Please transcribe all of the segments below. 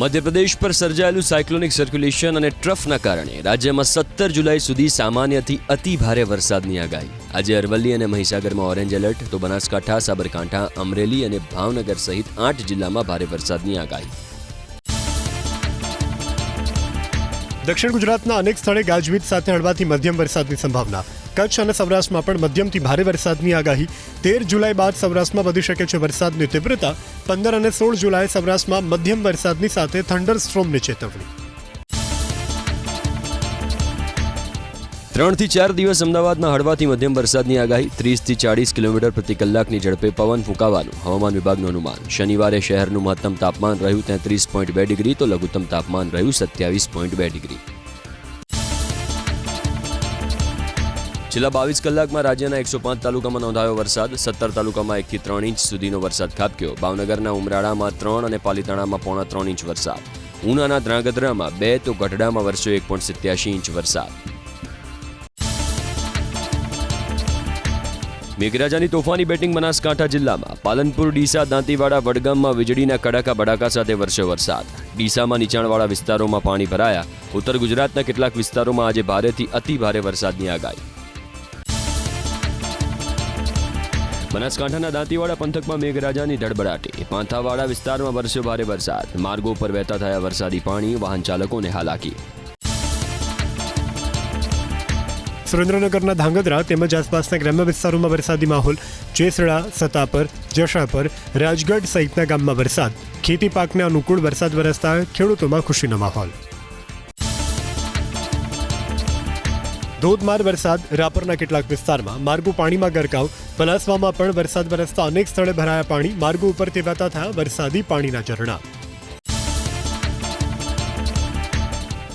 મધ્યપ્રદેશ પર સર્જાયેલું cyclonic circulation અને ટ્રફના કારણે રાજ્યમાં સત્તર જુલાઈ સુધી સામાન્યથી અતિ ભારે વરસાદની આગાહી. આજે અરવલ્લી અને મહીસાગરમાં ઓરેન્જ એલર્ટ, તો બનાસકાંઠા, સાબરકાંઠા, અમરેલી અને ભાવનગર સહિત આઠ જિલ્લામાં ભારે વરસાદની આગાહી. દક્ષિણ ગુજરાતના અનેક સ્થળે ગાજવીજ સાથે હળવાથી મધ્યમ વરસાદની સંભાવના. કચ્છ અને સૌરાષ્ટ્રમાં પણ મધ્યમથી ભારે વરસાદની આગાહી. તેર જુલાઈ બાદ સૌરાષ્ટ્રમાં વધી શકે છે વરસાદની તીવ્રતા. પંદર અને સોળ જુલાઈ સૌરાષ્ટ્રમાં મધ્યમ વરસાદની સાથે થંડર સ્ટ્રોમની ચેતવણી. ત્રણથી ચાર દિવસ અમદાવાદમાં હળવાથી મધ્યમ વરસાદની આગાહી, ત્રીસથી ચાળીસ કિલોમીટર પ્રતિ કલાકની ઝડપે પવન ફૂંકાવાનું હવામાન વિભાગનું અનુમાન. શનિવારે શહેરનું મહત્તમ તાપમાન રહ્યું તેત્રીસ પોઈન્ટ બે ડિગ્રી, તો લઘુત્તમ તાપમાન રહ્યું સત્યાવીસ પોઈન્ટ બે ડિગ્રી. છેલ્લા બાવીસ કલાકમાં રાજ્યના એકસો પાંચ તાલુકામાં નોંધાયો વરસાદ. સત્તર તાલુકામાં એકથી ત્રણ ઇંચ સુધીનો વરસાદ ખાબક્યો. ભાવનગરના ઉમરાળામાં ત્રણ અને પાલીતાણામાં પોણા ત્રણ ઇંચ વરસાદ. ઉનાના ધ્રાંગધ્રામાં બે, તો ગઢડામાં વરસ્યો એક પોઈન્ટ સિત્યાસી ઇંચ વરસાદ. મેઘરાજાની તોફાની બેટિંગ બનાસકાંઠા જિલ્લામાં. પાલનપુર, ડીસા, દાંતીવાડા, વડગામમાં વીજળીના કડાકા બડાકા સાથે વરસ્યો વરસાદ. ડીસામાં નીચાણવાળા વિસ્તારોમાં પાણી ભરાયા. ઉત્તર ગુજરાતના કેટલાક વિસ્તારોમાં આજે ભારેથી અતિભારે વરસાદની આગાહી. બનાસકાંઠાના દાંતીવાડા પંથકમાં મેઘરાજાની ધડબડાટી. પાંથાવાડા વિસ્તારમાં વરસ્યો ભારે વરસાદ. માર્ગો પર વહેતા થયા વરસાદી પાણી વાહન ચાલકોને હાલાકી. સુરેન્દ્રનગરના ધાંગધ્રા તેમજ આસપાસના ગ્રામ્ય વિસ્તારોમાં વરસાદી માહોલ જેસડા સતાપર, જશાપર, રાજગઢ સહિતના ગામમાં વરસાદ. ખેતી પાકને અનુકૂળ વરસાદ વરસતા ખેડૂતોમાં ખુશીનો માહોલ. ધોધમાર વરસાદ રાપરના કેટલાક વિસ્તારમાં. માર્ગો પાણીમાં ગરકાવ. બનાસવામાં પણ વરસાદ વરસતા અનેક સ્થળે ભરાયા પાણી. માર્ગો ઉપર તેવાતા થયા વરસાદી પાણીના ઝરણા.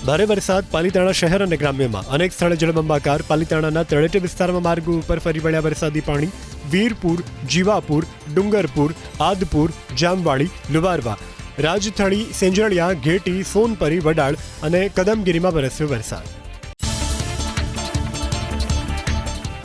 ભારે વરસાદ પાલીતાણા શહેર અને ગ્રામ્યમાં. અનેક સ્થળે જળબંબાકાર પાલીતાણાના તળેટી વિસ્તારમાં માર્ગો ઉપર ફરી વળ્યા વરસાદી પાણી. વીરપુર, જીવાપુર, ડુંગરપુર, આદપુર, જામવાડી, લુવારવા રાજથળી સેંજળિયા, ઘેટી, સોનપરી, વડાળ અને કદમગીરીમાં વરસ્યો વરસાદ.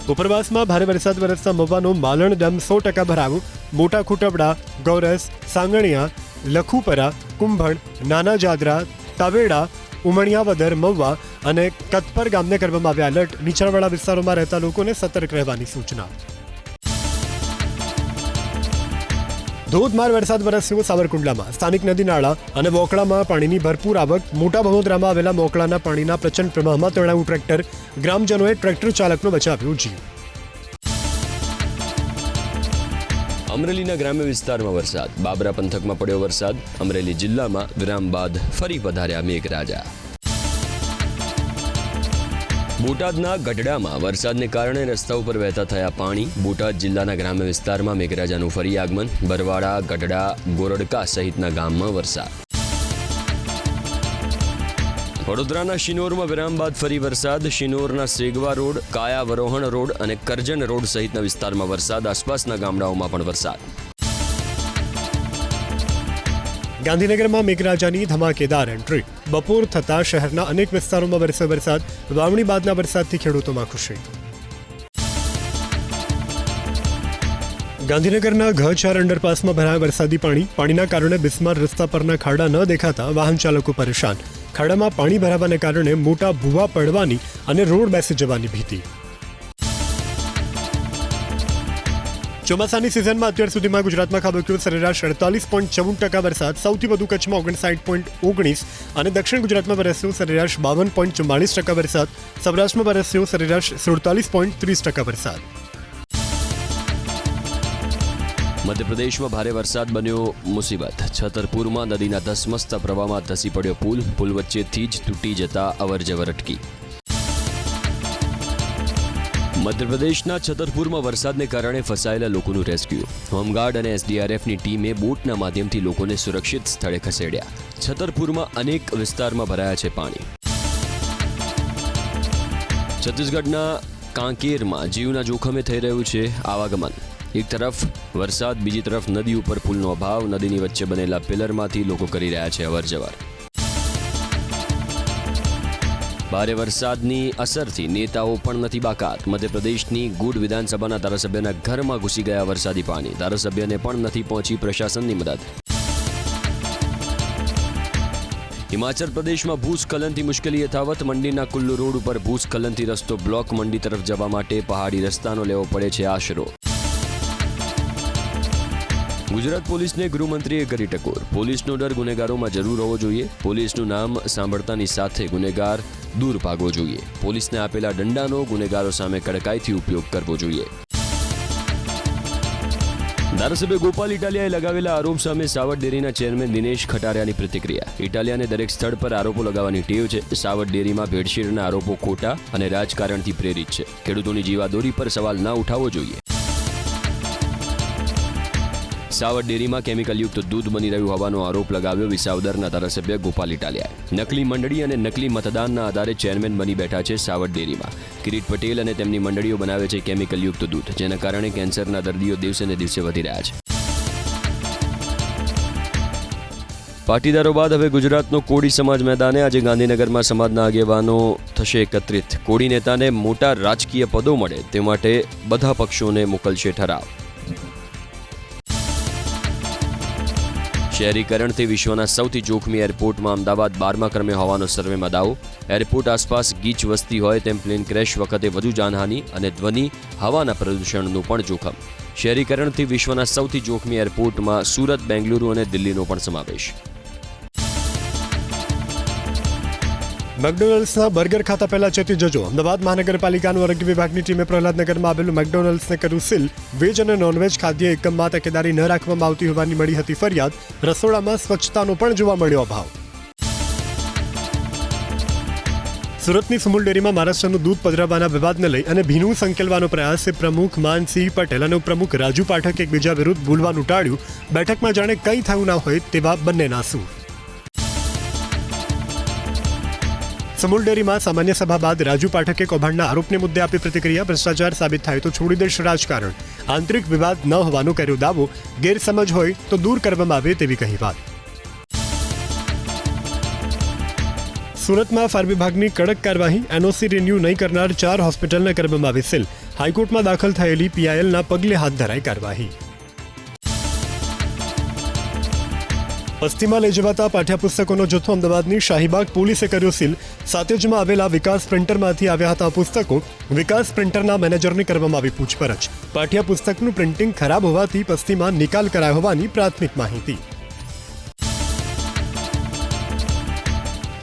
ઉપરવાસમાં ભારે વરસાદ વરસતા મવાનું માલણ ડેમ સો ટકા ભરાવું. મોટા ખૂટવડા, ગૌરસ, સાંગણિયા, લખુપરા, કુંભણ, નાના જાદરા, તાવેડા ઉમણિયાવદર મહુવા અને કતપર ગામને કરવામાં આવ્યા એલર્ટ. નીચાણવાળા વિસ્તારોમાં રહેતા લોકોને સતર્ક રહેવાની સૂચના. ધોધમાર વરસાદ વરસ્યો સાવરકુંડલામાં. સ્થાનિક નદી નાળા અને મોકળામાં પાણીની ભરપૂર આવક. મોટા ભમોદરામાં આવેલા મોકળાના પાણીના પ્રચંડ પ્રવાહમાં તણાયું ટ્રેક્ટર. ગ્રામજનોએ ટ્રેક્ટર ચાલકનો બચાવ્યો જીવ અમરેલીના ગ્રામ્ય વિસ્તારમાં વરસાદ. બાબરા પંથકમાં પડ્યો વરસાદ. અમરેલી જિલ્લામાં વિરામ બાદ ફરી પધાર્યા મેઘરાજા. બોટાદના ગઢડામાં વરસાદને કારણે રસ્તા ઉપર વહેતા થયા પાણી. બોટાદ જિલ્લાના ગ્રામ્ય વિસ્તારમાં મેઘરાજાનું ફરી આગમન. બરવાડા ગઢડા, ગોરડકા સહિતના ગામમાં વરસાદ. વડોદરાના શિનોરમાં વિરામ બાદ ફરી વરસાદ. શિનોરના સેગવા રોડ, કાયા વરોહણ રોડ અને કરજણ રોડ સહિતના વિસ્તારમાં વરસાદ. આસપાસના ગામડાઓમાં પણ વરસાદ. ગાંધીનગરમાં મેઘરાજાની ધમાકેદાર એન્ટ્રી. બપોર થતા શહેરના અનેક વિસ્તારોમાં વરસ્યો વરસાદ. વાવણી બાદના વરસાદથી ખેડૂતોમાં ખુશી. ગાંધીનગરના ઘ ચાર અંડરપાસમાં ભરાયા વરસાદી પાણી. પાણીના કારણે બિસ્માર રસ્તા પરના ખાડા ન દેખાતા વાહન ચાલકો પરેશાન. ખાડામાં પાણી ભરાવાને કારણે મોટા ભૂવા પડવાની અને રોડ બેસી જવાની ભીતિ. ચોમાસાની સિઝનમાં અત્યાર સુધીમાં ગુજરાતમાં ખાબક્યો સરેરાશ અડતાલીસ પોઈન્ટ ચૌદ ટકા વરસાદ, સૌથી વધુ કચ્છમાં ઓગણસાઠ પોઈન્ટ ઓગણીસ અને દક્ષિણ ગુજરાતમાં વરસ્યો સરેરાશ બાવન પોઈન્ટ ચુમ્માળીસ ટકા વરસાદ, સૌરાષ્ટ્રમાં વરસ્યો સરેરાશ સુડતાલીસ પોઈન્ટ ત્રીસ ટકા વરસાદ. મધ્યપ્રદેશમાં ભારે વરસાદ બન્યો મુસીબત. છતરપુરમાં નદીના ધસમસતા પ્રવાહમાં ધસી પડ્યો પુલ. પુલ વચ્ચેથી જ તૂટી જતા અવરજવર અટકી. મધ્યપ્રદેશના છતરપુરમાં વરસાદને કારણે ફસાયેલા લોકોનું રેસ્ક્યુ. હોમગાર્ડ અને એસડીઆરએફની ટીમે બોટના માધ્યમથી લોકોને સુરક્ષિત સ્થળે ખસેડ્યા. છતરપુરમાં અનેક વિસ્તારમાં ભરાયા છે પાણી. છત્તીસગઢના કાંકેરમાં જીવના જોખમે થઈ રહ્યું છે આવાગમન. એક તરફ વરસાદ, બીજી તરફ નદી ઉપર પુલનો અભાવ, નદીની વચ્ચે બનેલા પિલરમાંથી લોકો કરી રહ્યા છે અવરજવર. ભારે વરસાદની અસરથી નેતાઓ પણ નથી બાકાત. મધ્યપ્રદેશની ગુડ વિધાનસભાના ધારાસભ્યના ઘરમાં ઘૂસી ગયા વરસાદી પાણી. ધારાસભ્યને પણ નથી પહોંચી પ્રશાસનની મદદ. હિમાચલ પ્રદેશમાં ભૂસ્ખલનથી મુશ્કેલી યથાવત. મંડીના કુલ્લુ રોડ ઉપર ભૂસ્ખલનથી રસ્તો બ્લોક. મંડી તરફ જવા માટે પહાડી રસ્તાનો લેવો પડે છે આશરો. ગુજરાત પોલીસને ગૃહમંત્રીએ કરી ટકોર. પોલીસનો ડર ગુનેગારોમાં જરૂર હોવો જોઈએ. પોલીસનું નામ સાંભળતાની સાથે ગુનેગાર દૂર ભાગવો જોઈએ. પોલીસને આપેલા દંડાનો ગુનેગારો સામે કડકાઈથી ઉપયોગ કરવો જોઈએ. ધારાસભ્ય ગોપાલ ઇટાલિયાએ લગાવેલા આરોપ સામે સાવડ ડેરીના ચેરમેન દિનેશ ખટારિયાની પ્રતિક્રિયા. ઇટાલિયાને દરેક સ્થળ પર આરોપો લગાવવાની ટેવ છે. સાવડ ડેરીમાં ભેળસેળના આરોપો ખોટા અને રાજકારણથી પ્રેરિત છે. ખેડૂતોની જીવાદોરી પર સવાલ ના ઉઠાવવો જોઈએ. સાવર ડેરીમાં કેમિકલયુક્ત દૂધ બની રહ્યું હોવાનો આરોપ લગાવ્યો વિસાવદરના ધારાસભ્ય ગોપાલ ઇટાલિયાએ. નકલી મંડળી અને નકલી મતદાનના આધારે ચેરમેન બની બેઠા છે સાવર ડેરીમાં. કિરીટ પટેલ અને તેમની મંડળીઓ બનાવે છે કેમિકલયુક્ત દૂધ, જેના કારણે કેન્સરના દર્દીઓ દિવસે ને દિવસે વધી રહ્યા છે. પાટીદારો બાદ હવે ગુજરાતનો કોળી સમાજ મેદાને આજે ગાંધીનગરમાં સમાજના આગેવાનો થશે એકત્રિત. કોળી નેતાને મોટા રાજકીય પદો મળે તે માટે બધા પક્ષોને મોકલશે ઠરાવ. શહેરીકરણથી વિશ્વના સૌથી જોખમી એરપોર્ટમાં અમદાવાદ બારમા ક્રમે હોવાનો સર્વેમાં દાવો. એરપોર્ટ આસપાસ ગીચ વસ્તી હોય તેમ પ્લેન ક્રેશ વખતે વધુ જાનહાનિ અને ધ્વનિ, હવાના પ્રદૂષણનું પણ જોખમ. શહેરીકરણથી વિશ્વના સૌથી જોખમી એરપોર્ટમાં સુરત, બેંગલુરુ અને દિલ્હીનો પણ સમાવેશ. મેકડોનલ્ડ્સના બર્ગર ખાતા પહેલા ચેતી જજો. અમદાવાદ મહાનગરપાલિકાનું આરોગ્ય વિભાગની ટીમે પ્રહલાદનગરમાં આવેલું મેકડોનલ્ડ્સને કર્યું સીલ. વેજ અને નોનવેજ ખાદ્ય એકમમાં તકેદારી ન રાખવામાં આવતી હોવાની મળી હતી ફરિયાદ. રસોડામાં સ્વચ્છતાનો પણ જોવા મળ્યો અભાવ. સુરતની સુમુલ ડેરીમાં મહારાષ્ટ્રનું દૂધ પધરાવવાના વિવાદને લઈ અને ભીનું સંકેલવાનો પ્રયાસ, પ્રમુખ માનસિંહ પટેલ અને ઉપપ્રમુખ રાજુ પાઠક એકબીજા વિરુદ્ધ બોલવાનું ટાળ્યું. બેઠકમાં જાણે કંઈ થયું ના હોય તેવા બંનેના સૂર. સમૂલ ડેરીમાં સામાન્ય સભા બાદ રાજુ પાઠકે કૌભાંડના આરોપને મુદ્દે આપી પ્રતિક્રિયા, ભ્રષ્ટાચાર સાબિત થાય તો છોડી દેશ રાજકારણ. આંતરિક વિવાદ ન હોવાનો કર્યો દાવો, ગેરસમજ હોય તો દૂર કરવામાં આવે તેવી કહી વાત સુરતમાં ફાયર વિભાગની કડક કાર્યવાહી, એનઓસી રિન્યુ નહીં કરનાર ચાર હોસ્પિટલને કરવામાં આવી સીલ. હાઈકોર્ટમાં દાખલ થયેલી પીઆઈએલના પગલે હાથ ધરાઈ કાર્યવાહી. વસ્તીમાં લઈ જવાતા પાઠ્યપુસ્તકોનો જથ્થો અમદાવાદની શાહીબાગ પોલીસે કર્યો સીલ. સાતેજમાં આવેલા વિકાસ પ્રિન્ટરમાંથી આવ્યા હતા પુસ્તકો. વિકાસ પ્રિન્ટરના મેનેજરને કરવામાં આવી પૂછપરછ. પાઠ્યપુસ્તકનું પ્રિન્ટિંગ ખરાબ હોવાથી પસ્તીમાં નિકાલ કરાયો હોવાની પ્રાથમિક માહિતી.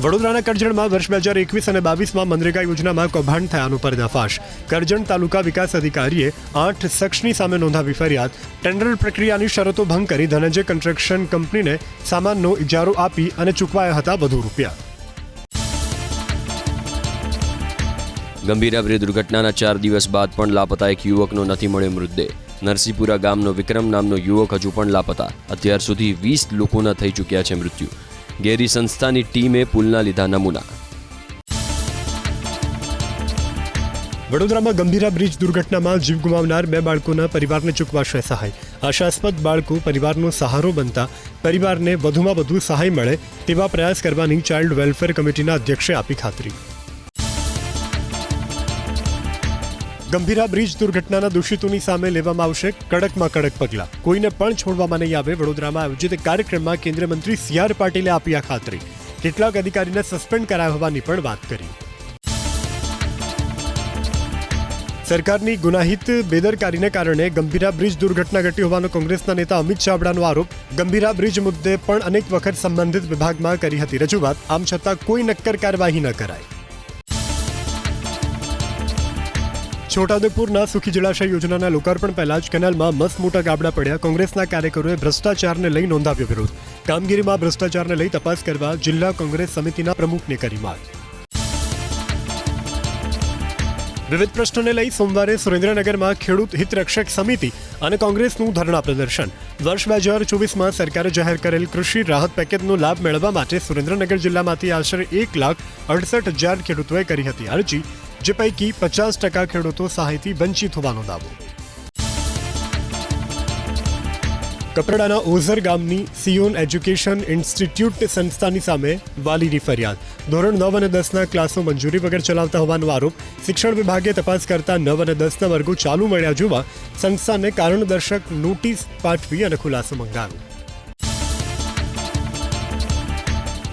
વડોદરાના કરજણમાં વર્ષ બે હજાર એકવીસ અને બાવીસમાં મનરેગા યોજનામાં કૌભાંડ થયાનો પર્દાફાશ. કરજણ તાલુકા વિકાસ અધિકારીએ આઠ શખ્સની સામે નોંધાવી ફરિયાદ. ટેન્ડર પ્રક્રિયાની શરતો ભંગ કરી ધનંજય કન્સ્ટ્રક્શન કંપનીને સામાનનો ઇજારો આપી અને ચૂકવાયા હતા વધુ રૂપિયા. ગંભીરાવરી દુર્ઘટનાના ચાર દિવસ બાદ પણ લાપતા એક યુવકનો નથી મળ્યો મૃતદેહ. નરસિંહપુરા ગામનો વિક્રમ નામનો યુવક હજુ પણ લાપતા. અત્યાર સુધી વીસ લોકોના થઈ ચૂક્યા છે મૃત્યુ. ગેરી સંસ્થાની ટીમે પુલના લીધા નમૂના. વડોદરામાં ગંભીરા બ્રિજ દુર્ઘટનામાં જીવ ગુમાવનાર બે બાળકોના પરિવારને ચૂકવાશે સહાય. આશાસ્પદ બાળકો પરિવારનો સહારો બનતા પરિવારને વધુમાં વધુ સહાય મળે તેવા પ્રયાસ કરવાની ચાઇલ્ડ વેલફેર કમિટીના અધ્યક્ષે આપી ખાતરી. ગંભીરા બ્રિજ દુર્ઘટનાના દોષિતોની સામે લેવામાં આવશે કડકમાં કડક પગલાં. કોઈને પણ છોડવામાં નહીં આવે વડોદરામાં આયોજિત કાર્યક્રમમાં કેન્દ્રીય મંત્રી સી આર પાટીલે આપી આ ખાતરી. કેટલાક અધિકારીને સસ્પેન્ડ કરાયા હોવાની પણ વાત કરી. સરકારની ગુનાહિત બેદરકારીને કારણે ગંભીરા બ્રિજ દુર્ઘટના ઘટી હોવાનો કોંગ્રેસના નેતા અમિત ચાવડાનો આરોપ ગંભીરા બ્રિજ મુદ્દે પણ અનેક વખત સંબંધિત વિભાગમાં કરી હતી રજૂઆત. આમ છતાં કોઈ નક્કર કાર્યવાહી ન કરાઈ છોટાઉદેપુરના સુખી જળાશય યોજનાના લોકાર્પણ પહેલા જ કેનાલમાં મસ્ત મોટા ગાબડા પડ્યા. કોંગ્રેસના કાર્યકરોએ ભ્રષ્ટાચારને લઈ નોંધાવ્યો વિરોધ. કામગીરીમાં ભ્રષ્ટાચારને લઈ તપાસ કરવા જિલ્લા કોંગ્રેસ સમિતિના પ્રમુખને કરી માંગ. વિવિધ પ્રશ્નોને લઈ સોમવારે સુરેન્દ્રનગરમાં ખેડૂત હિતરક્ષક સમિતિ અને કોંગ્રેસનું ધરણા પ્રદર્શન. વર્ષ બે હજાર ચોવીસમાં સરકારે જાહેર કરેલ કૃષિ રાહત પેકેજનો લાભ મેળવવા માટે સુરેન્દ્રનગર જિલ્લામાંથી આશરે એક લાખ અડસઠ હજાર ખેડૂતોએ કરી હતી અરજી. જે પૈકી પચાસ ટકા ખેડૂતો સહાયથી વંચિત હોવાનો દાવો. કપરાડાના ઓઝર ગામની સિયોન એજ્યુકેશન ઇન્સ્ટિટ્યૂટ સંસ્થાની સામે વાલીની ફરિયાદ. ધોરણ નવ અને દસના ક્લાસો મંજૂરી વગર ચલાવતા હોવાનો આરોપ શિક્ષણ વિભાગે તપાસ કરતા નવ અને દસના વર્ગો ચાલુ મળ્યા જોવા સંસ્થાને કારણદર્શક નોટિસ પાઠવી અને ખુલાસો મંગાવ્યો.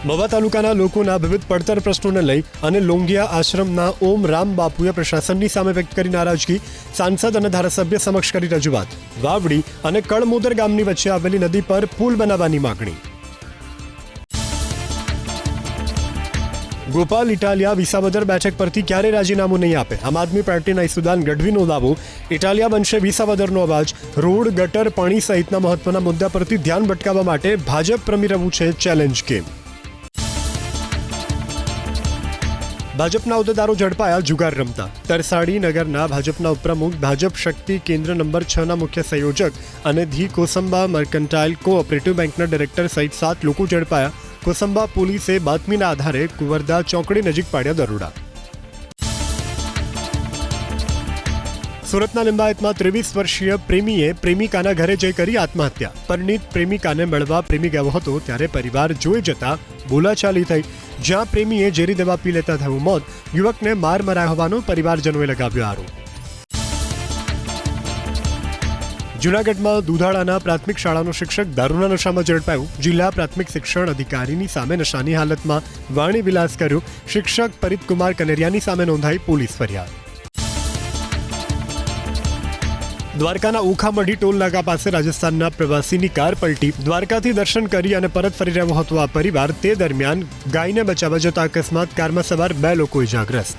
મવા તાલુકાના લોકોના વિવિધ પડતર પ્રશ્નોને લઈ અને લોંગિયા આશ્રમના ઓમ રામ બાપુએ પ્રશાસનની સામે વ્યક્ત કરી નારાજગી, સાંસદ અને ધારાસભ્ય સમક્ષ કરી રજૂઆત. વાવડી અને કળમોદર ગામની વચ્ચે આવેલી નદી પર પુલ બનાવવાની માગણી. ગોપાલ ઇટાલિયા વિસાવદર બેઠક પરથી ક્યારે રાજીનામું નહીં આપે. આમ આદમી પાર્ટીના ઈસુદાન ગઢવીનો દાવો, ઇટાલિયા બનશે વિસાવદરનો અવાજ, રોડ, ગટર, પાણી સહિતના મહત્વના મુદ્દા પરથી ધ્યાન ભટકાવવા માટે ભાજપ રમી રહ્યું છે ચેલેન્જ ગેમ. ભાજપના હોદ્દેદારો ઝડપાયા, જુગાર રમતા. તરસાડી નગરના ભાજપના ઉપપ્રમુખ, ભાજપ શક્તિ કેન્દ્ર નંબર છ ના મુખ્ય સંયોજક અને ધી કોસંબા મર્કન્ટાઇલ કોઓપરેટિવ બેંકના ડિરેક્ટર સહિત સાત લોકો ઝડપાયા. કોસંબા પોલીસે બાતમીના આધારે કુંવરદા ચોકડી નજીક પાડ્યા દરોડા. સુરતના લિંબાયતમાં ત્રેવીસ વર્ષીય પ્રેમીએ પ્રેમિકાના ઘરે જઈ કરી આત્મહત્યા. પરિણીત પ્રેમિકાને મળવા પ્રેમી ગયો હતો ત્યારે પરિવાર જોઈ જતા બોલાચાલી થઈ. જ્યાં પ્રેમીએ ઝેરી દવા પી લેતા થયું મોત, યુવકને માર મરાયો હોવાનો પરિવારજનોએ લગાવ્યો આરોપ. જૂનાગઢમાં દુધાળાના પ્રાથમિક શાળાનો શિક્ષક દારૂના નશામાં ઝડપાયું. જિલ્લા પ્રાથમિક શિક્ષણ અધિકારીની સામે નશાની હાલતમાં વાણી વિલાસ કર્યો. શિક્ષક પરિતકુમાર કનેરિયાની સામે નોંધાઈ પોલીસ ફરિયાદ. દ્વારકાના ઉખામઢી ટોલ નાકા પાસે રાજસ્થાનના પ્રવાસીની કાર પલટી. દ્વારકાથી દર્શન કરી અને પરત ફરી રહ્યો હતો આ પરિવાર. તે દરમિયાન ગાયને બચાવવા જતા અકસ્માત કારમાં સવાર બે લોકો ઇજાગ્રસ્ત.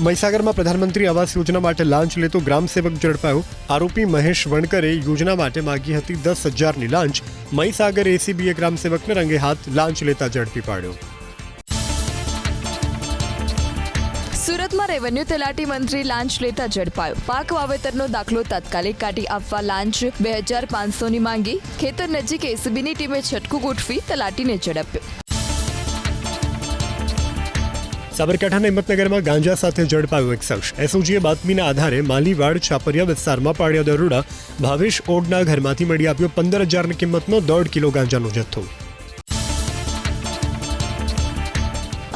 મહીસાગરમાં પ્રધાનમંત્રી આવાસ યોજના માટે લાંચ લેતો ગ્રામસેવક ઝડપાયો. આરોપી મહેશ વણકરે યોજના માટે માગી હતી દસ હજારની લાંચ. મહીસાગર એસીબીએ ગ્રામસેવકને રંગે હાથ લાંચ લેતા ઝડપી પાડ્યો. રેવન્યુ તલાટી મંત્રી લાંચ લેતા ઝડપાયો. પાક વાવેતરનો દાખલો તાત્કાલિક કાઢી આપવા લાંચ બે હજાર પાંચસોની માંગી. ખેતર નજીક એસીબીની ટીમે છટકું ગોઠવી તલાટીને ઝડપ્યો. સાબરકાંઠાના હિંમતનગરમાં ગાંજા સાથે ઝડપાયો એક શખ્સ એસઓજીએ બાતમીના આધારે માલીવાડ છાપરિયા વિસ્તારમાં પાડ્યા દરોડા ભાવેશ ઓડના ઘરમાંથી મળી આવ્યો પંદર હજારની કિંમતનો દોઢ કિલો ગાંજાનો જથ્થો.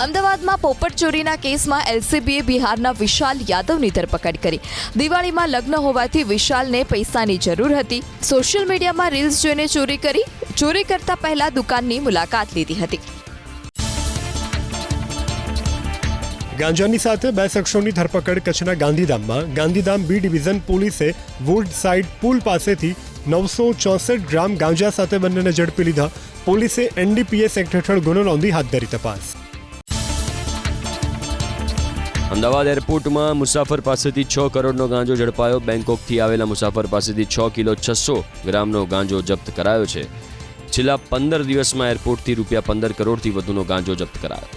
અમદાવાદમાં પોપટ ચોરીના કેસમાં એલસીબીએ બિહારના વિશાલ યાદવની ધરપકડ કરી. દિવાળીમાં લગ્ન હોવાથી વિશાલને પૈસાની જરૂર હતી. સોશિયલ મીડિયામાં રીલ્સ જોઈને ચોરી કરી, ચોરી કરતા પહેલા દુકાનની મુલાકાત લીધી હતી. ગાંજાની સાથે બે શખ્સોની ધરપકડ કચ્છના ગાંધીધામમાં. ગાંધીધામ બી ડિવિઝન પોલીસે વુડ સાઇડ પુલ પાસેથી નવસો ચોસઠ ગ્રામ ગાંજા સાથે બંનેને ઝડપી લીધા. પોલીસે એનડીપીએસ એક્ટ હેઠળ ગુનો નોંધી હાથ ધરી તપાસ. અમદાવાદ એરપોર્ટમાં મુસાફર પાસેથી છ કરોડનો ગાંજો ઝડપાયો. બેંકોકથી આવેલા મુસાફર પાસેથી છ કિલો છસો ગ્રામનો ગાંજો જપ્ત કરાયો છે. છેલ્લા પંદર દિવસમાં એરપોર્ટથી રૂપિયા પંદર કરોડથી વધુનો ગાંજો જપ્ત કરાયો.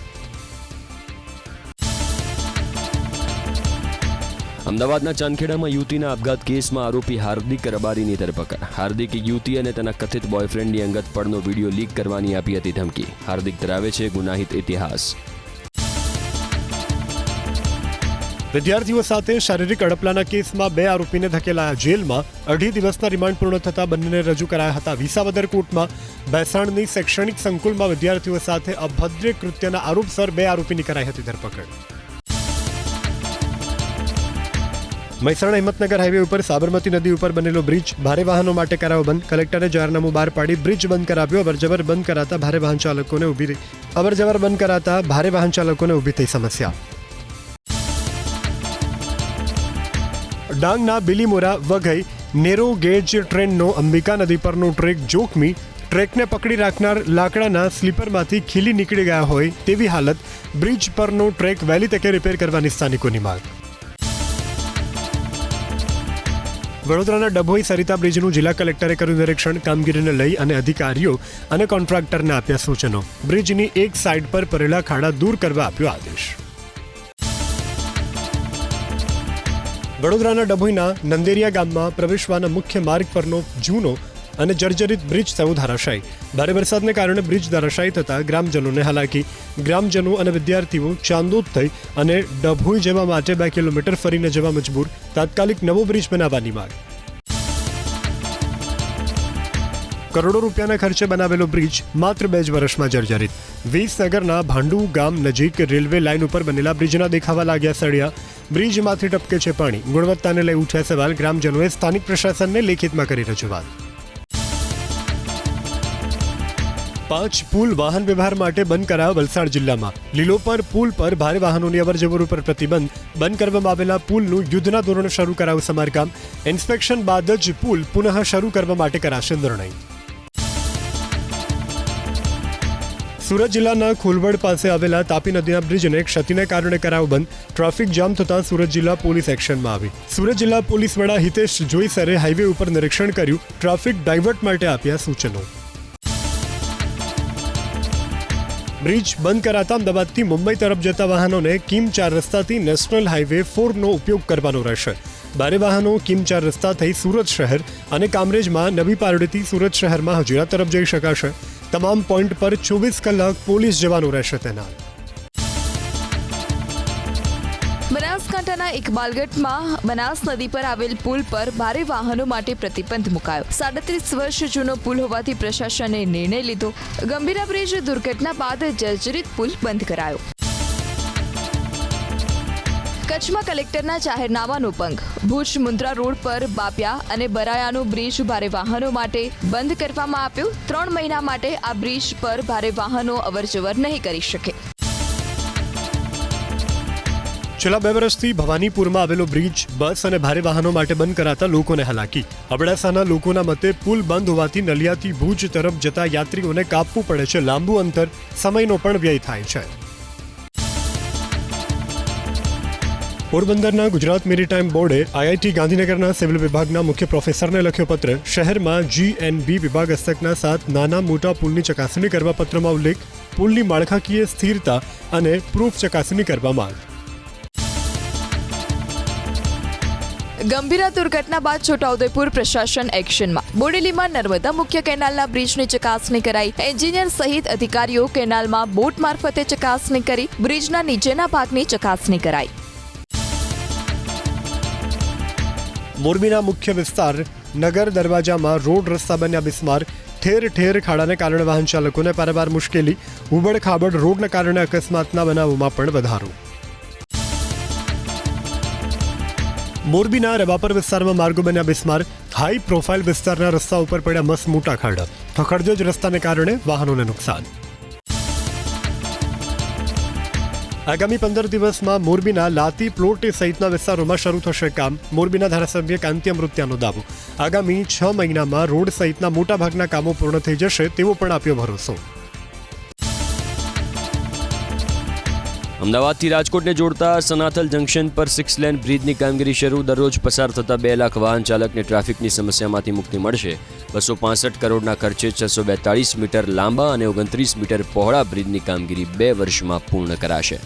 અમદાવાદના ચાંદખેડામાં યુવતીના આપઘાત કેસમાં આરોપી હાર્દિક રબારીની ધરપકડ. હાર્દિક યુવતી અને તેના કથિત બોયફ્રેન્ડની અંગત પડનો વીડિયો લીક કરવાની આપી હતી ધમકી. હાર્દિક ધરાવે છે ગુનાહિત ઇતિહાસ. વિદ્યાર્થીઓ સાથે શારીરિક અડપલાના કેસમાં બે આરોપીને ધકેલાયા જેલમાં. અઢી દિવસના રિમાન્ડ પૂર્ણ થતા બંનેને રજૂ કરાયા હતા વિસાવદર કોર્ટમાં ભેસાણની શૈક્ષણિક સંકુલમાં વિદ્યાર્થીઓ સાથે અભદ્ર કૃત્યના આરોપસર બે આરોપીની કરાઈ હતી ધરપકડ. મહેસાણા હિંમતનગર હાઈવે ઉપર સાબરમતી નદી ઉપર બનેલો બ્રિજ, ભારે વાહનો માટે કરાયો બંધ. કલેક્ટરે જાહેરનામું બહાર પાડી બ્રિજ બંધ કરાવ્યો. અવરજવર બંધ કરાતા ભારે વાહન ચાલકોને ઊભી અવરજવર બંધ કરાતા ભારે વાહન ચાલકોને ઊભી થઈ સમસ્યા. ડાંગના બિલીમોરા વઘઈ નેરો ગેજ ટ્રેનનો અંબિકા નદી પરનો ટ્રેક જોખમી, ટ્રેકને પકડી રાખનાર લાકડાના સ્લીપરમાંથી ખીલી નીકળી ગયા હોય તેવી હાલત બ્રિજ પરનો ટ્રેક વહેલી તકે રિપેર કરવાની સ્થાનિકોની માંગ. વડોદરાના ડભોઈ સરિતા બ્રિજનું જિલ્લા કલેક્ટરે કર્યું નિરીક્ષણ, કામગીરીને લઈ અને અધિકારીઓ અને કોન્ટ્રાક્ટરને આપ્યા સૂચનો. બ્રિજની એક સાઇડ પર પડેલા ખાડા દૂર કરવા આપ્યો આદેશ. વડોદરાના ડભોઈના નંદેરિયા ગામમાં પ્રવેશવાના મુખ્ય માર્ગ પરનો જૂનો અને જર્જરિત બ્રિજ થયો ધરાશાયી. ભારે વરસાદને કારણે બ્રિજ ધરાશાયી થતા ગ્રામજનોને હાલાકી. ગ્રામજનો અને વિદ્યાર્થીઓ ચાંદોદ થઈ અને ડભોઈ જવા માટે બે કિલોમીટર ફરીને જવા મજબૂર. તાત્કાલિક નવો બ્રિજ બનાવવાની માંગ. કરોડો રૂપિયાના ખર્ચે બનાવેલો બ્રિજ માત્ર બે જ વર્ષમાં જર્જરિત. વીસનગરના ભાંડુ ગામ નજીક રેલવે લાઇન ઉપર બનેલા બ્રિજના દેખાવા લાગ્યા સળિયા. બ્રિજમાંથી ટપકે છે પાણી. ગુણવત્તાને લઈ ઉઠ્યા સવાલ ગ્રામજનોએ સ્થાનિક પ્રશાસનને લેખિતમાં કરી રજૂઆત. પાંચ પુલ વાહન વ્યવહાર માટે બંધ કરાયો વલસાડ જિલ્લામાં. લીલોપર પુલ પર ભારે વાહનોની અવરજવર ઉપર પ્રતિબંધ. બંધ કરવામાં આવેલા પુલનું યુદ્ધના ધોરણે શરૂ કરાયું સમારકામ. ઇન્સ્પેક્શન બાદ જ પુલ પુનઃ શરૂ કરવા માટે કરાશે નિર્ણય. સુરત જિલ્લાના ખોલવડ પાસે આવેલા તાપી નદીના બ્રિજને ક્ષતિને કારણે કરાવ બંધ. ટ્રાફિક જામ થતાં સુરત જિલ્લા પોલીસ એક્શનમાં આવી. સુરત જિલ્લા પોલીસ વડા હિતેશ જોઈસરે હાઈવે ઉપર નિરીક્ષણ કર્યું. ટ્રાફિક ડાયવર્ટ માટે આપ્યા સૂચનો. બ્રિજ બંધ કરાતા અમદાવાદથી મુંબઈ તરફ જતા વાહનોને કિમ ચાર રસ્તાથી નેશનલ હાઈવે ફોરનો ઉપયોગ કરવાનો રહેશે. ભારે વાહનો કિમ ચાર રસ્તા થઈ સુરત શહેર અને કામરેજમાં નવી પારડીથી સુરત શહેરમાં હજીરા તરફ જઈ શકાશે. તમામ પોઈન્ટ પર ચોવીસ કલાક પોલીસ જવાનું રહેશે તૈનાત બનાસકાંઠાના ઇકબાલગઢમાં બનાસ નદી પર આવેલ પુલ પર ભારે વાહનો માટે પ્રતિબંધ મુકાયો. સાડત્રીસ વર્ષ જૂનો પુલ હોવાથી પ્રશાસને નિર્ણય લીધો. ગંભીરા બ્રિજ દુર્ઘટના બાદ જર્જરિત પુલ બંધ કરાયો. કચ્છમાં કલેક્ટરના જાહેરનામાનો પંખ ભુજ મુન્દ્રા રોડ પર બાપિયા અને બરાયાનો બ્રિજ ભારે વાહનો માટે બંધ કરવામાં આપ્યું ત્રણ મહિના માટે આ બ્રિજ પર ભારે વાહનો અવરજવર નહીં કરી શકે. છેલ્લા બે વર્ષથી ભવાનીપુરમાં આવેલો બ્રિજ, બસ અને ભારે વાહનો માટે બંધ કરાતા લોકોને હાલાકી. અબડાસાના લોકોના મતે પુલ બંધ હોવાથી નલિયાથી ભુજ તરફ જતા યાત્રીઓને કાપવું પડે છે. લાંબુ અંતર સમયનો પણ વ્યય થાય છે. પોરબંદરના ગુજરાત મેરીટાઈમ બોર્ડે આઈઆઈટી ગાંધીનગરના સિવિલ વિભાગના મુખ્ય પ્રોફેસરને લખ્યો પત્ર. શહેરમાં જીએનબી વિભાગ હસ્તકના સાત નાના મોટા પુલની ચકાસણી કરવા પત્રમાં ઉલ્લેખ, પુલની માળખાકીય સ્થિરતા અને પ્રૂફ ચકાસણી કરવા માંગ. ગંભીરા દુર્ઘટના બાદ છોટાઉદેપુર પ્રશાસન એક્શનમાં. બોડેલીમાં નર્મદા મુખ્ય કેનાલના બ્રિજની ચકાસણી કરાઈ. એન્જિનિયર સહિત અધિકારીઓ કેનાલમાં બોટ મારફતે ચકાસણી કરી, બ્રિજના નીચેના ભાગની ચકાસણી કરાઈ. મોરબીના મુખ્ય વિસ્તાર નગર દરવાજામાં રોડ રસ્તા બન્યા બિસ્માર. ઠેર ઠેર ખાડાને કારણે વાહન ચાલકોને પારવાર મુશ્કેલી ઉબડખાબડ રોડના કારણે અકસ્માતના બનાવોમાં પણ વધારો. મોરબીના રવાપર વિસ્તારમાં માર્ગો બન્યા બિસ્માર. હાઈ પ્રોફાઇલ વિસ્તારના રસ્તા ઉપર પડ્યા મસ્ત મોટા ખાડા. ખખડધજ રસ્તાને કારણે વાહનોને નુકસાન. આગામી પંદર દિવસમાં મોરબીના લાતી પ્લોટ સહિતના વિસ્તારોમાં શરૂ થશે કામ. મોરબીના ધારાસભ્ય કાંતિ અમૃત્યાનો દાવો. આગામી છ મહિનામાં રોડ સહિતના મોટાભાગના કામો પૂર્ણ થઈ જશે તેવો પણ આપ્યો ભરોસો. અમદાવાદથી રાજકોટને જોડતા સનાથલ જંકશન પર સિક્સ લેન બ્રિજની કામગીરી શરૂ. દરરોજ પસાર થતા બે લાખ વાહન ચાલકને ટ્રાફિકની સમસ્યામાંથી મુક્તિ મળશે. બસો પાસઠ કરોડના ખર્ચે છસો બેતાળીસ મીટર લાંબા અને ઓગણત્રીસ મીટર પહોળા બ્રિજની કામગીરી બે વર્ષમાં પૂર્ણ કરાશે.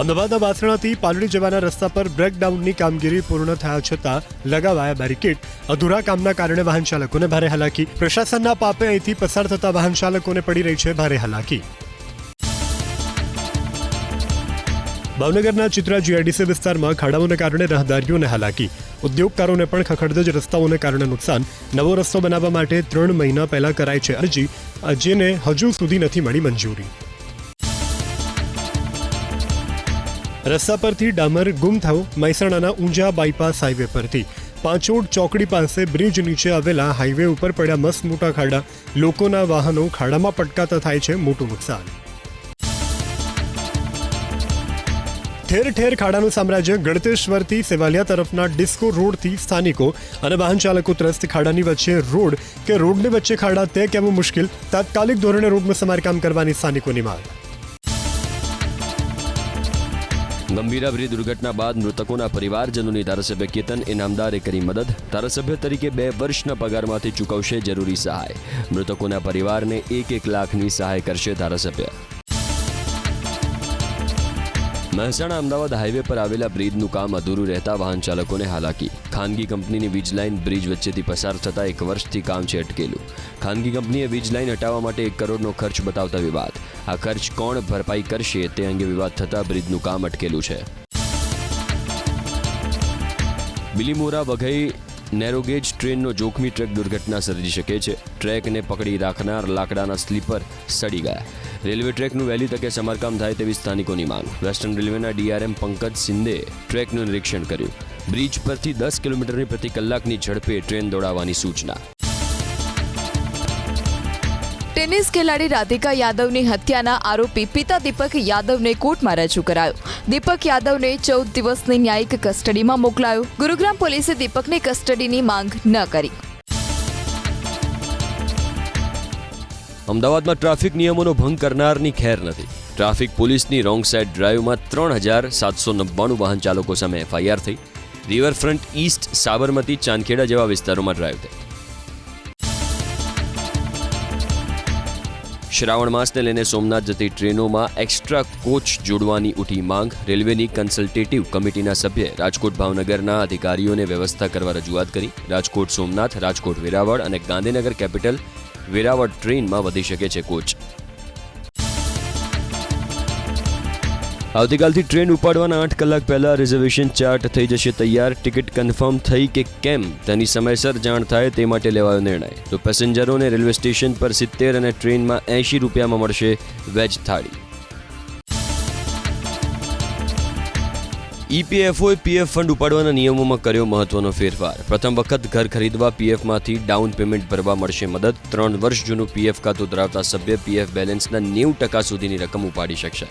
અમદાવાદના વાસણાથી પાલડી જવાના રસ્તા પર બ્રેકડાઉનની કામગીરી પૂર્ણ થયા છતાં લગાવાયા બેરિકેડ અધૂરા કામના કારણે વાહન ચાલકોને ભારે હાલાકી. પ્રશાસનના પાપે અહીંથી પસાર થતા વાહન ચાલકોને પડી રહી છે ભારે હાલાકી. ભાવનગરના ચિત્રા જીઆઈડીસી વિસ્તારમાં ખાડાઓને કારણે રાહદારીઓને હાલાકી. ઉદ્યોગકારોને પણ ખખડધજ રસ્તાઓને કારણે નુકસાન. નવો રસ્તો બનાવવા માટે ત્રણ મહિના પહેલા કરાઈ છે અરજી જેને હજુ સુધી નથી મળી મંજૂરી. રસ્તા પરથી ડામર ગુમ થયો મહેસાણાના ઊંઝા બાયપાસ હાઈવે પરથી. પાંચોડ ચોકડી પાસે બ્રિજ નીચે આવેલા હાઈવે ઉપર પડ્યા મસ્ત મોટા ખાડા. લોકોના વાહનો ખાડામાં પટકાતા થાય છે મોટું નુકસાન. ઠેર ઠેર ખાડાનું સામ્રાજ્ય ગળતેશ્વરથી સેવાલિયા તરફના ડિસ્કો રોડથી સ્થાનિકો અને વાહન ચાલકો ત્રસ્ત ખાડાની વચ્ચે રોડ કે રોડની વચ્ચે ખાડા તે કહેવું મુશ્કેલ? તાત્કાલિક ધોરણે રોડનું સમારકામ કરવાની સ્થાનિકોની માંગ. ગંભીરા દુર્ઘટના બાદ મૃતકોના પરિવારજનોની ધારાસભ્ય કેતન ઇનામદારે કરી મદદ ધારાસભ્ય તરીકે બે વર્ષના પગારમાંથી ચૂકવશે જરૂરી સહાય. મૃતકોના પરિવારને એક એક લાખની સહાય કરશે ધારાસભ્ય. મહેસાણા અમદાવાદ હાઈવે પર આવેલા બ્રિજનું કામ અધૂરું રહેતા વાહન ચાલકોને હાલાકી. ખાનગી કંપનીની વીજ લાઇન બ્રિજ વચ્ચેથી પસાર થતા એક વર્ષથી કામ છે અટકેલું. ખાનગી કંપનીએ વીજ લાઇન હટાવવા માટે એક કરોડનો ખર્ચ બતાવતા વિવાદ. આ ખર્ચ કોણ ભરપાઈ કરશે તે અંગે વિવાદ થતા બ્રિજનું કામ અટકેલું છે. બિલીમોરા, વઘઈ, નેરોગેજ ટ્રેનનો જોખમી ટ્રેક દુર્ઘટના સર્જી શકે છે. ટ્રેકને પકડી રાખનાર લાકડાના સ્લીપર સડી ગયા. રેલવે ટ્રેકનું વહેલી તકે સમારકામ થાય તેવી સ્થાનિકોની માંગ. વેસ્ટર્ન રેલવેના ડીઆરએમ પંકજ સિંદે ટ્રેકનું નિરીક્ષણ કર્યું. બ્રિજ પરથી દસ કિલોમીટરની પ્રતિ કલાકની ઝડપે ટ્રેન દોડાવવાની સૂચના. ટેનિસ ખેલાડી રાધિકા યાદવની હત્યાના આરોપી પિતા દીપક યાદવને કોર્ટમાં રજૂ કરાયો. દીપક યાદવને ચૌદ દિવસની ન્યાયિક કસ્ટડીમાં મોકલાયો. ગુરુગ્રામ પોલીસે દીપકની કસ્ટડીની માંગ ન કરી. અમદાવાદમાં ટ્રાફિક નિયમોનો ભંગ કરનારની ખેર નથી. ટ્રાફિક પોલીસની રોંગ સાઇડ ડ્રાઈવમાં ત્રણ હજાર સાતસો નવ્વાણું વાહન ચાલકો સામે એફઆઈઆર થઈ. રિવરફ્રન્ટ ઈસ્ટ સાબરમતી ચાંદખેડા જેવા વિસ્તારોમાં ડ્રાઈવ થઈ. શ્રાવણ માસને લઈને સોમનાથ જતી ટ્રેનોમાં એક્સ્ટ્રા કોચ જોડવાની ઉઠી માંગ. રેલવેની કન્સલ્ટેટિવ કમિટીના સભ્યે રાજકોટ ભાવનગરના અધિકારીઓને વ્યવસ્થા કરવા રજૂઆત કરી. રાજકોટ સોમનાથ, રાજકોટ વેરાવળ અને ગાંધીનગર કેપિટલ વેરાવળ ટ્રેનમાં વધી શકે છે કોચ. આવતીકાલથી ટ્રેન ઉપાડવાના આઠ કલાક પહેલા રિઝર્વેશન ચાર્ટ થઈ જશે તૈયાર. ટિકિટ કન્ફર્મ થઈ કે કેમ તેની સમયસર જાણ થાય તે માટે લેવાયો નિર્ણય. તો પેસેન્જરોને રેલવે સ્ટેશન પર સિત્તેર અને ટ્રેનમાં એંશી રૂપિયામાં મળશે વેજ થાળી. ઈપીએફઓએ પીએફ ફંડ ઉપાડવાના નિયમોમાં કર્યો મહત્વનો ફેરફાર. પ્રથમ વખત ઘર ખરીદવા પીએફમાંથી ડાઉન પેમેન્ટ ભરવા મળશે મદદ. ત્રણ વર્ષ જૂનું પીએફ ખાતું ધરાવતા સભ્ય પીએફ બેલેન્સના નેવું ટકા સુધીની રકમ ઉપાડી શકશે.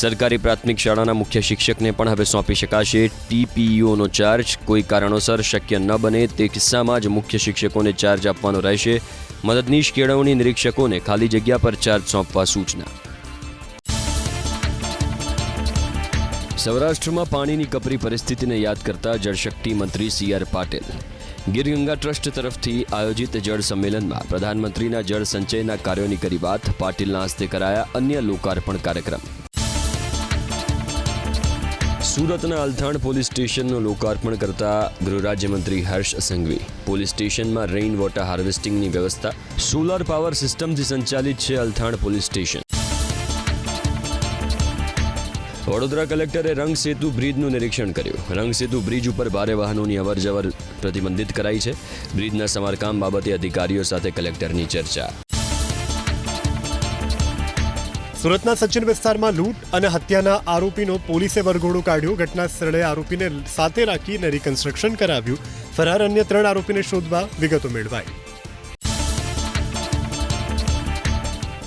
સરકારી પ્રાથમિક શાળાના મુખ્ય શિક્ષકને પણ હવે સોંપી શકાશે ટીપીયુઓનો ચાર્જ. કોઈ કારણોસર શક્ય ન બને તે કિસ્સામાં જ મુખ્ય શિક્ષકોને ચાર્જ આપવાનો રહેશે. મદદનીશ કેળવણી નિરીક્ષકોને ખાલી જગ્યા પર ચાર્જ સોંપવા સૂચના. સૌરાષ્ટ્રમાં પાણીની કપરી પરિસ્થિતિને યાદ કરતા જળશક્તિ મંત્રી C R Patil. Girganga trust તરફથી આયોજિત જળ સંમેલનમાં પ્રધાનમંત્રીના જળ સંચયના કાર્યોની કરી વાત પાટીલના હસ્તે કરાયા અન્ય લોકાર્પણ કાર્યક્રમ. સુરતના અલથાણ પોલીસ સ્ટેશનનું લોકાર્પણ કરતા ગૃહ રાજ્યમંત્રી હર્ષ સંઘવી. પોલીસ સ્ટેશનમાં રેઇન વોટર હાર્વેસ્ટિંગની વ્યવસ્થા, સોલાર પાવર સિસ્ટમથી સંચાલિત છે અલથાણ પોલીસ સ્ટેશન. વડોદરા કલેક્ટરે રંગ સેતુ બ્રિજનું નિરીક્ષણ કર્યું. રંગ સેતુ બ્રિજ ઉપર ભારે વાહનોની અવરજવર પ્રતિબંધિત કરાઈ છે. બ્રિજના સમારકામ બાબતે અધિકારીઓ સાથે કલેક્ટરની ચર્ચા. સુરતના સચિન વિસ્તારમાં લૂંટ અને હત્યાના આરોપીનો પોલીસે વરઘોડો કાઢ્યો. ઘટના સ્થળે આરોપીને સાથે રાખીને રિકન્સ્ટ્રક્શન કરાવ્યું. ફરાર અન્ય ત્રણ આરોપીને શોધવા વિગતો મેળવાઈ.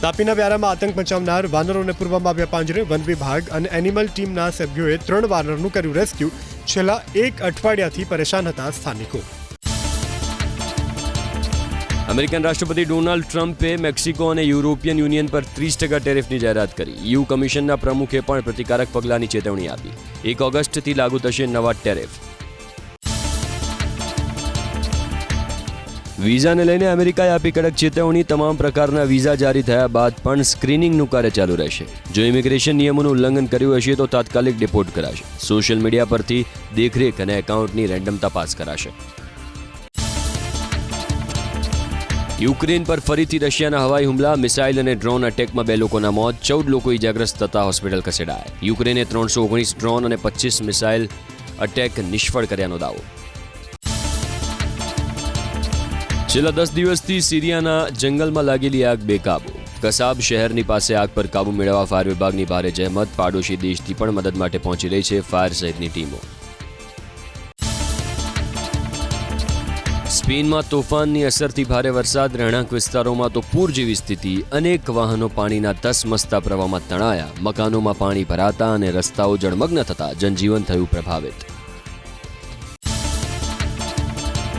તાપીના વ્યારામાં આતંક મચાવનાર વાનરોને પૂર્વમાં આવ્યા પાંજરે વન વિભાગ અને એનિમલ ટીમના સભ્યોએ ત્રણ વાનરનું કર્યું રેસ્ક્યુ છેલ્લા એક અઠવાડિયાથી પરેશાન હતા સ્થાનિકો. અમેરિકન રાષ્ટ્રપતિ ડોનાલ્ડ ટ્રમ્પે મેક્સિકો અને યુરોપિયન યુનિયન પર ત્રીસ ટકા ટેરિફની જાહેરાત કરી. યુ કમિશનના પ્રમુખે પણ પ્રતિકારક પગલાંની ચેતવણી આપી. એક ઓગસ્ટથી લાગુ થશે નવા ટેરિફ. વિઝાને લઈને અમેરિકાએ આપી કડક ચેતવણી. તમામ પ્રકારના વિઝા જારી થયા બાદ પણ સ્ક્રીનિંગનું કાર્ય ચાલુ રહેશે. જો ઇમિગ્રેશન નિયમોનું ઉલ્લંઘન કર્યું હશે તો તાત્કાલિક ડિપોર્ટ કરાશે. સોશિયલ મીડિયા પરથી દેખરેખ અને એકાઉન્ટની રેન્ડમ તપાસ કરાશે. યુક્રેન પર ફરીથી રશિયાના હવાઈ હુમલા, મિસાઇલ અને ડ્રોન અટેકમાં બે લોકોના મોત, ચૌદ લોકો ઇજાગ્રસ્ત થતા હોસ્પિટલ ખસેડાયા. યુક્રેને ત્રણસો ઓગણીસ ડ્રોન અને પચીસ મિસાઇલ અટેક નિષ્ફળ કર્યાનો દાવો. છેલ્લા દસ દિવસથી સિરિયાના જંગલમાં લાગેલી આગ બેકાબુ. કસાબ શહેરની પાસે આગ પર કાબુ મેળવવા ફાયર વિભાગની ભારે જહેમત, પાડોશી દેશથી પણ મદદ માટે પહોંચી રહી છે ફાયર સહિતની ટીમો. સ્પેનમાં તોફાનની અસરથી ભારે વરસાદ, રહેણાંક વિસ્તારોમાં તો પૂર જેવી સ્થિતિ, અનેક વાહનો પાણીના ધસમસતા પ્રવાહમાં તણાયા. મકાનોમાં પાણી ભરાતા અને રસ્તાઓ જળમગ્ન થતા જનજીવન થયું પ્રભાવિત.